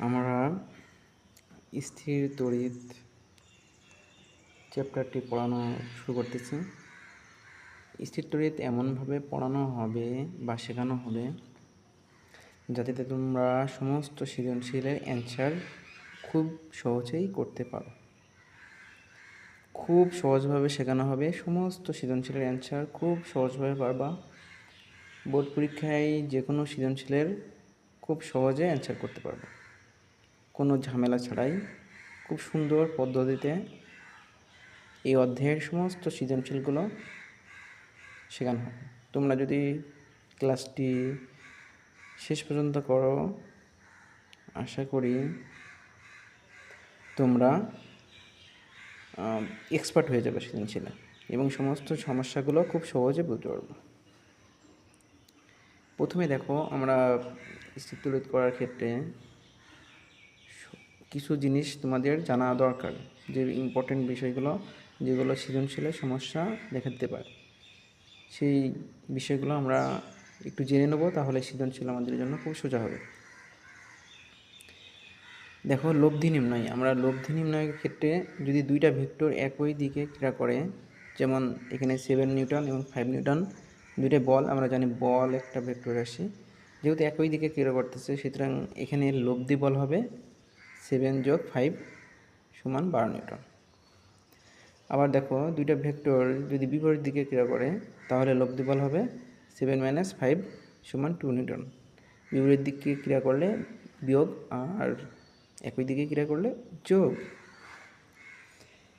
আমরা স্থির তড়িৎ চ্যাপ্টারটি পড়ানো শুরু করতেছি। স্থির তড়িৎ এমনভাবে পড়ানো হবে বা শেখানো হবে যাতে তোমরা সমস্ত সৃজনশীলের অ্যান্সার খুব সহজেই করতে পারো। খুব সহজভাবে শেখানো হবে, সমস্ত সৃজনশীলের অ্যান্সার খুব সহজভাবে পারবা। বোর্ড পরীক্ষায় যে কোনো সৃজনশীলের খুব সহজে অ্যান্সার করতে পারবে। কোনো ঝামেলা ছাড়াই খুব সুন্দর পদ্ধতিতে এই অধ্যায়ের সমস্ত সৃজনশীলগুলো শেখানো হবে। তোমরা যদি ক্লাসটি শেষ পর্যন্ত করো, আশা করি তোমরা এক্সপার্ট হয়ে যাবে সৃজনশীলে এবং সমস্ত সমস্যাগুলো খুব সহজে বুঝতে পারব। প্রথমে দেখো, আমরা স্থির করার ক্ষেত্রে কিছু জিনিস তোমাদের জানা দরকার, যে ইম্পর্টেন্ট বিষয়গুলো, যেগুলো সৃজনশীলের সমস্যা দেখা দিতে পারে। সেই বিষয়গুলো আমরা একটু জেনে নেব, তাহলে সৃজনশীল আমাদের জন্য খুব সোজা হবে। দেখো, লব্ধি নির্ণয়। আমরা লব্ধি নির্ণয়ের ক্ষেত্রে যদি দুইটা ভেক্টর একই দিকে ক্রিয়া করে, যেমন এখানে সেভেন নিউটন এবং ফাইভ নিউটন, দুইটা বল, আমরা জানি বল একটা ভেক্টর রাশি। যেহেতু একই দিকে ক্রিয়া করতেছে, সুতরাং এখানে লব্ধি বল হবে সেভেন যোগ ফাইভ সমান বারো নিউটন। আবার দেখো দুইটা ভেক্টর যদি বিপরীত দিকে ক্রিয়া করে, তাহলে লব্ধি বল হবে সেভেন মাইনাস ফাইভ সমান টু নিউটন। বিপরীত দিকে ক্রিয়া করলে বিয়োগ আর একই দিকে ক্রিয়া করলে যোগ।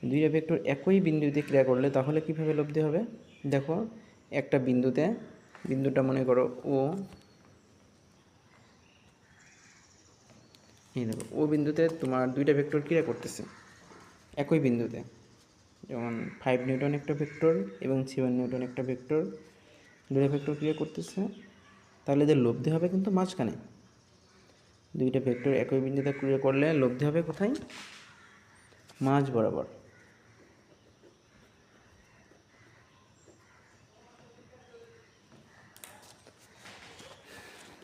দুইটা ভেক্টর একই বিন্দুতে ক্রিয়া করলে তাহলে কীভাবে লব্ধি হবে? দেখো একটা বিন্দুতে, বিন্দুটা মনে করো ও এই দেখো, ও বিন্দুতে তোমার দুইটা ভেক্টর ক্রিয়া করতেছে? একই বিন্দুতে। যেমন ফাইভ নিউটন একটা ভেক্টর এবং সেভেন নিউটন একটা ভেক্টর দুইটা ভেক্টর ক্রিয়া করতেছে? তাহলে এদের লব্ধি হবে কিন্তু মাঝখানে। দুইটা ভেক্টর একই বিন্দুতে ক্রিয়া করলে লব্ধি হবে কোথায়? মাঝ বরাবর।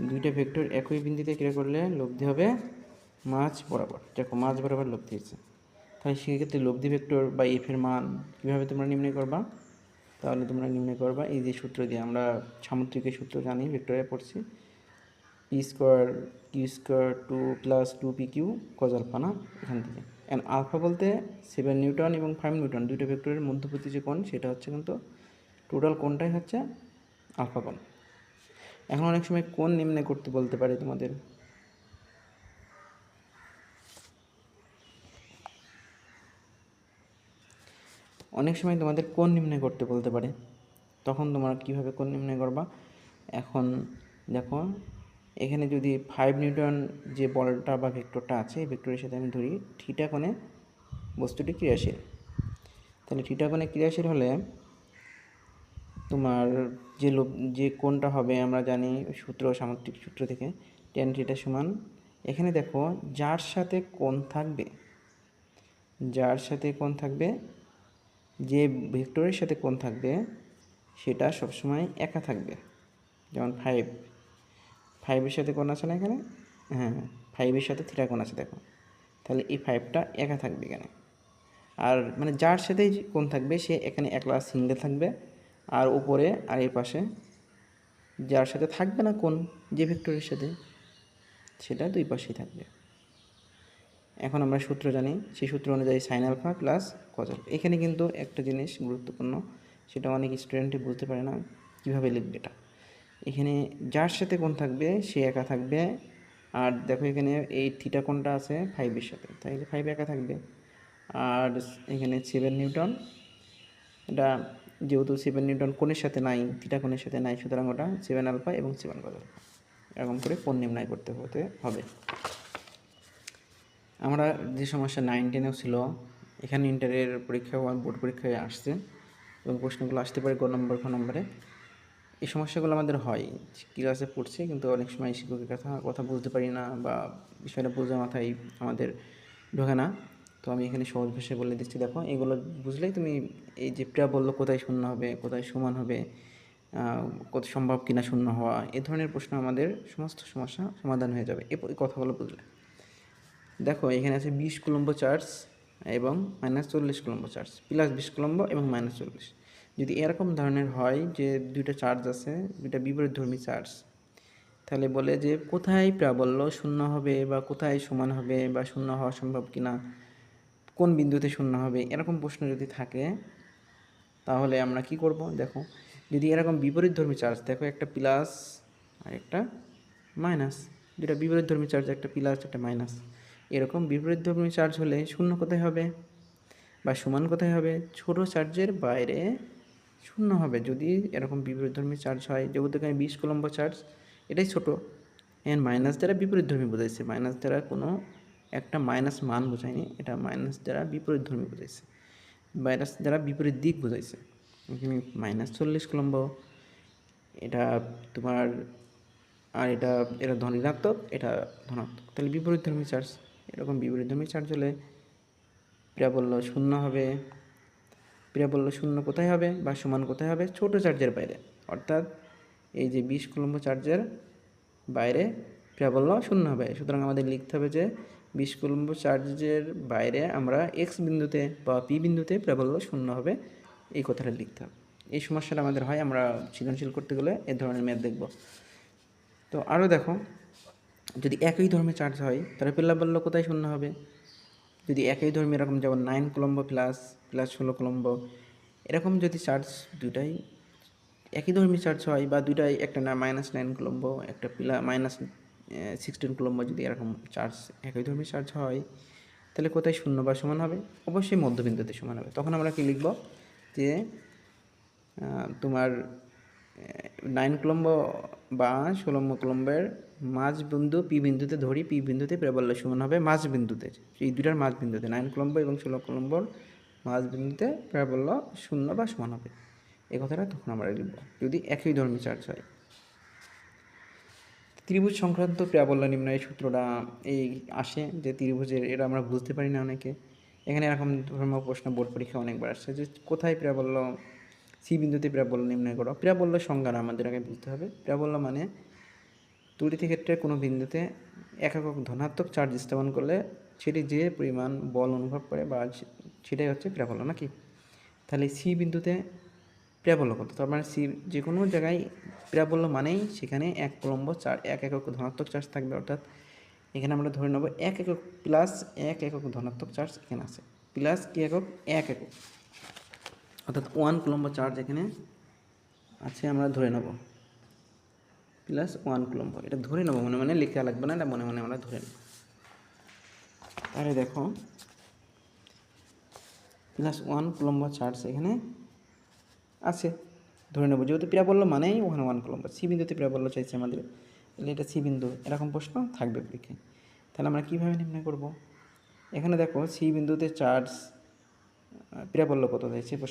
দুইটা ভেক্টর একই বিন্দুতে ক্রিয়া করলে লব্ধি হবে মাঝ বরাবর। দেখো মাঝ বরাবর লব্ধি হচ্ছে তাহলে সেক্ষেত্রে লব্ধি ভেক্টর বা এফের মান কীভাবে তোমরা নির্ণয় করবা? তাহলে তোমরা নির্ণয় করবা, এই যে সূত্র দিয়ে আমরা সামুদ্রিকের সূত্র জানি, ভেক্টরে পড়ছি। P square Q square two plus two P Q cos alpha না? এখান থেকে। অ্যান্ড আলফা বলতে সেভেন নিউটন এবং ফাইভ নিউটন দুইটা ভেক্টরের মধ্যবর্তী যে কোণ, সেটা হচ্ছে কিন্তু টোটাল কোণটাই হচ্ছে আলফা কোণ। এখন অনেক সময় কোন নিম্নে করতে বলতে পারে তোমাদের। অনেক সময় তোমাদের কোন নির্ণয় করতে বলতে পারে? তখন তোমরা কীভাবে কোন নির্ণয় করবা? এখন দেখো, এখানে যদি ফাইভ নিউটন যে বলটা বা ভেক্টরটা আছে, এই ভেক্টরের সাথে আমি ধরি থিটা কোণে বস্তুটি ক্রিয়াশীল। তাহলে থিটা কোণে ক্রিয়াশীল হলে তোমার যে লোভ যে কোণটা হবে, আমরা জানি সূত্র সামুদ্রিক সূত্র থেকে টেন থিটা সমান, এখানে দেখো, যার সাথে কোণ থাকবে, যার সাথে কোণ থাকবে যে ভেক্টরের সাথে কোণ থাকবে, সেটা সবসময় একা থাকবে। যেমন ফাইভ ফাইভের সাথে কোণ আছে না এখানে? হ্যাঁ ফাইভের সাথে থ্রিটা কোণ আছে, দেখো। তাহলে এই ফাইভটা একা থাকবে এখানে। আর মানে যার সাথেই কোণ থাকবে, সে এখানে একলা সিঙ্গেল থাকবে। আর উপরে আর এর পাশে যার সাথে থাকবে না কোন যে ভেক্টরের সাথে, সেটা দুই পাশেই থাকবে। এখন আমরা সূত্র জানি, সেই সূত্র অনুযায়ী সাইন আলফা প্লাস কজ এখানে কিন্তু একটা জিনিস গুরুত্বপূর্ণ, সেটা অনেক স্টুডেন্টই বুঝতে পারে না, কীভাবে লিখবে এটা। এখানে যার সাথে কোন থাকবে, সে একা থাকবে। আর দেখো এখানে এই থিটা কোনটা আছে ফাইভের সাথে তাইলে ফাইভ একা থাকবে। আর এখানে সেভেন নিউটন, এটা যেহেতু সেভেন নিউটন কোণের সাথে নাই থিটা কোণের সাথে নাই, সুতরাং ওটা সেভেন আলফা এবং সেভেন কজ এরকম করে কোন নির্ণয় করতে হতে হবে। আমরা যে সমস্যা নাইন টেনেও ছিল, এখানে ইন্টারের পরীক্ষা বোর্ড পরীক্ষায় আসছে এবং প্রশ্নগুলো আসতে পারে গ নম্বর খ নম্বরে। এই সমস্যাগুলো আমাদের হয়। ক্লাসে পড়ছে কিন্তু অনেক সময় শিক্ষকের কথা কথা বুঝতে পারি না বা বিষয়টা বোঝা মাথায় আমাদের ঢোকে না। তো আমি এখানে সহজ ভাষায় বলে দিচ্ছি, দেখো, এগুলো বুঝলেই তুমি এই যে প্রিয়া বলল কোথায় শূন্য হবে, কোথায় সমান হবে কত সম্ভব কিনা শূন্য হওয়া, এ ধরনের প্রশ্ন আমাদের সমস্ত সমস্যা সমাধান হয়ে যাবে। এই কথাগুলো বুঝলে। দেখো, এখানে আছে বিশ কুলম্ব চার্জ এবং মাইনাস চল্লিশ কুলম্ব চার্জ, প্লাস বিশ কুলম্ব এবং মাইনাস চল্লিশ। যদি এরকম ধরনের হয় যে দুইটা চার্জ আছে, দুইটা বিপরীত ধর্মী চার্জ, তাহলে বলে যে কোথায় প্রাবল্য শূন্য হবে বা কোথায় সমান হবে বা শূন্য হওয়া সম্ভব কিনা, কোন বিন্দুতে শূন্য হবে, এরকম প্রশ্ন যদি থাকে, তাহলে আমরা কি করব? দেখো, যদি এরকম বিপরীত ধর্মী চার্জ, দেখো একটা প্লাস আর একটা মাইনাস যেটা বিপরীত ধর্মী চার্জ, একটা প্লাস, একটা মাইনাস। এরকম বিপরীত ধর্মী চার্জ হলে শূন্য কোথায় হবে? বা সমান কোথায় হবে? ছোট চার্জের বাইরে শূন্য হবে। যদি এরকম বিপরীত ধর্মী চার্জ হয়, যেহেতু এখানে বিশ কুলম্ব চার্জ এটাই ছোট। এর মাইনাস দ্বারা বিপরীত ধর্মী বোঝাইছে। মাইনাস দ্বারা কোনো একটা মাইনাস মান বোঝায়নি, এটা মাইনাস দ্বারা বিপরীত ধর্মী বোঝাইছে। মাইনাস দ্বারা বিপরীত দিক বোঝাইছে। এখানে মাইনাস চল্লিশ কুলম্ব, এটা তোমার, আর এটা এটা ধনাত্মক এটা ধনাত্মক। তাহলে বিপরীত ধর্মী চার্জ এরকম বিপরীত ধর্মী চার্জ হলে প্রাবল্য শূন্য হবে। প্রাবল্য শূন্য কোথায় হবে বা সমান কোথায় হবে? ছোট চার্জের বাইরে। অর্থাৎ এই যে বিশ কুলম্ব চার্জের বাইরে প্রাবল্য শূন্য হবে। সুতরাং আমাদের লিখতে হবে যে বিশ কুলম্ব চার্জের বাইরে আমরা এক্স বিন্দুতে বা পি বিন্দুতে প্রাবল্য শূন্য হবে। এই কথাটা লিখতে হবে। এই সমস্যাটা আমাদের হয়, আমরা সৃজনশীল করতে গেলে এ ধরনের ম্যাথ দেখব। তো আরও দেখো যদি একই ধর্মে চার্জ হয়, তাহলে প্রাবল্য কোথায় শূন্য হবে? যদি একই ধর্মে এরকম যেমন নাইন কুলম্ব প্লাস প্লাস ষোলো কলম্ব, এরকম যদি চার্জ দুটাই একই ধর্মী চার্জ হয় বা দুটাই একটা না মাইনাস নাইন কুলম্ব, একটা প্লা মাইনাস সিক্সটিন কুলম্ব যদি এরকম চার্জ একই ধর্মী চার্জ হয়, তাহলে কোথায় শূন্য বা সমান হবে? অবশ্যই মধ্যবিন্দুতে সমান হবে। তখন আমরা কি লিখব? যে তোমার নাইন কুলম্ব বা ষোলো কুলম্বের মাঝ বিন্দু, পি বিন্দুতে ধরি, পি বিন্দুতে প্রাবল্য সমান হবে মাঝ বিন্দুতে। এই দুটার মাঝ বিন্দুতে, নাইন কুলম্ব এবং ষোলো কুলম্বর মাঝ বিন্দুতে প্রাবল্য শূন্য বা সমান হবে। এ কথাটা তখন আমরা লিখব, যদি একই ধর্মী চার্জ হয়। ত্রিভুজ সংক্রান্ত প্রাবল্য নির্ণয়ের সূত্রটা এই আসে যে ত্রিভুজের, এটা আমরা বুঝতে পারি না অনেকে। এখানে এরকম ধর্মীয় প্রশ্ন বোর্ড পরীক্ষা অনেকবার আসছে যে কোথায় প্রাবল্য, সি বিন্দুতে প্রাবল্য নির্ণয় করো? প্রাবল্য সংজ্ঞাটা আমাদের আগে বুঝতে হবে। প্রাবল্য মানে তড়িৎ ক্ষেত্রে কোনো বিন্দুতে এক একক ধনাত্মক চার্জ স্থাপন করলে সেটি যে পরিমাণ বল অনুভব করে বা সেটাই হচ্ছে প্রাবল্য নাকি? তাহলে সি বিন্দুতে প্রাবল্য কত? তার মানে সি যে কোনো জায়গায় প্রাবল্য মানেই সেখানে এক কুলম্ব চার এক একক ধনাত্মক চার্জ থাকবে, অর্থাৎ এখানে আমরা ধরে নেব এক একক প্লাস এক একক ধনাত্মক চার্জ এখানে আছে প্লাস কি একক? এক একক। অর্থাৎ ওয়ান কুলম্ব চার্জ এখানে আছে, আমরা ধরে নেব। প্লাস ওয়ান কুলম্ব এটা ধরে নেব, মনে মনে লেখা লাগবে না, এটা মনে মনে আমরা ধরে নেব। তাহলে দেখো প্লাস ওয়ান কুলম্ব চার্জ এখানে আছে। ধরে নেব, যেহেতু প্রাবল্য মানেই ওখানে ওয়ান কুলম্ব সি বিন্দুতে প্রাবল্য চাইছে আমাদের। তাহলে এটা সি বিন্দু, এরকম প্রশ্ন থাকবে পরীক্ষায় তাহলে আমরা কীভাবে নির্ণয় করব? এখানে দেখো সি বিন্দুতে চার্জ প্রাবল্য কত চাইছে প্রশ্ন